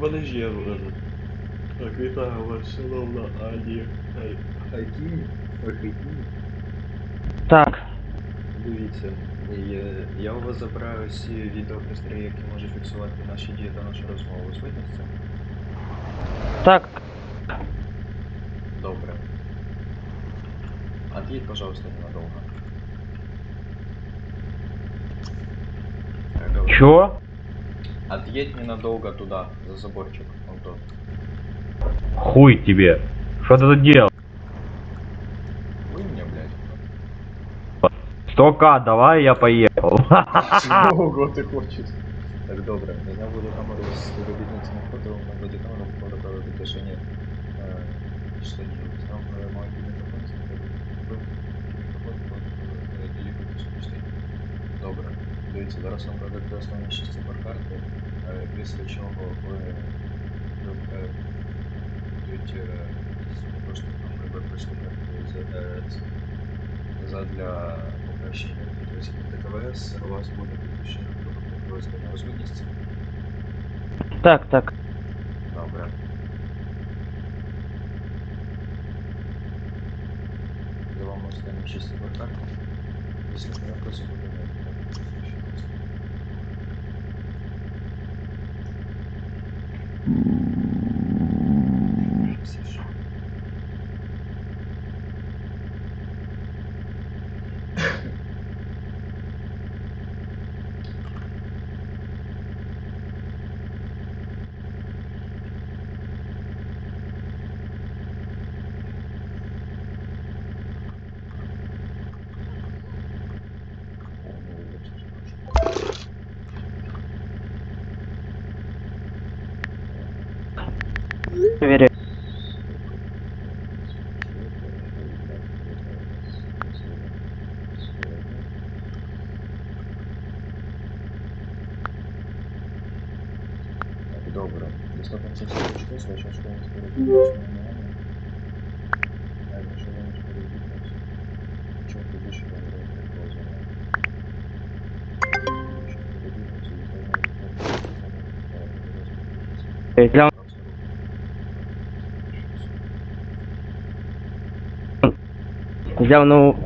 Подожди, я этот. Так, вітаю вас, шановна Ані Хай... Хайкіні? Ой, Хайкіні? Так, Дивіться, я, я у вас забираю всі відеопристрої, які можуть фіксувати наші дії та нашу розмову. Ви згодні з цим? так, Добре. Отъедь, пожалуйста, ненадолго. Я говорю, чё? Отъедь ненадолго туда, за заборчик, вон тот. Хуй тебе. Что ты тут делал? Вы мне, блядь. 100к, давай я поехал. Ого, ти хочеш. Так добре, я зняв водокамеру з співробітницями фото на водокамеру походу правил підтишення е, штанів. Зняв е, маленький мікрофон, з мікро... вимкнув маленький мікрофон походу правил долівої тишини штанів. Добре. Дивіться, зараз вам дадуть останні 6 цифр карти, е, після чого ви при- е, е, будуть е, надіслані поштою на виборчу картку з е, цей задля покращення підтвердження ДКВС у вас буде підвищення групи використання. Ви згодні з цим? Так, так. Добре. За вами останні 6 цифр карти. Після перепису буде うん Так, добре. Достатньо працює час, ваша школа співробітниця онлайн. Навіть наша головна співробітниця. Хочу побільше поговорити як позовна. Більше співробітниця взяла, ну,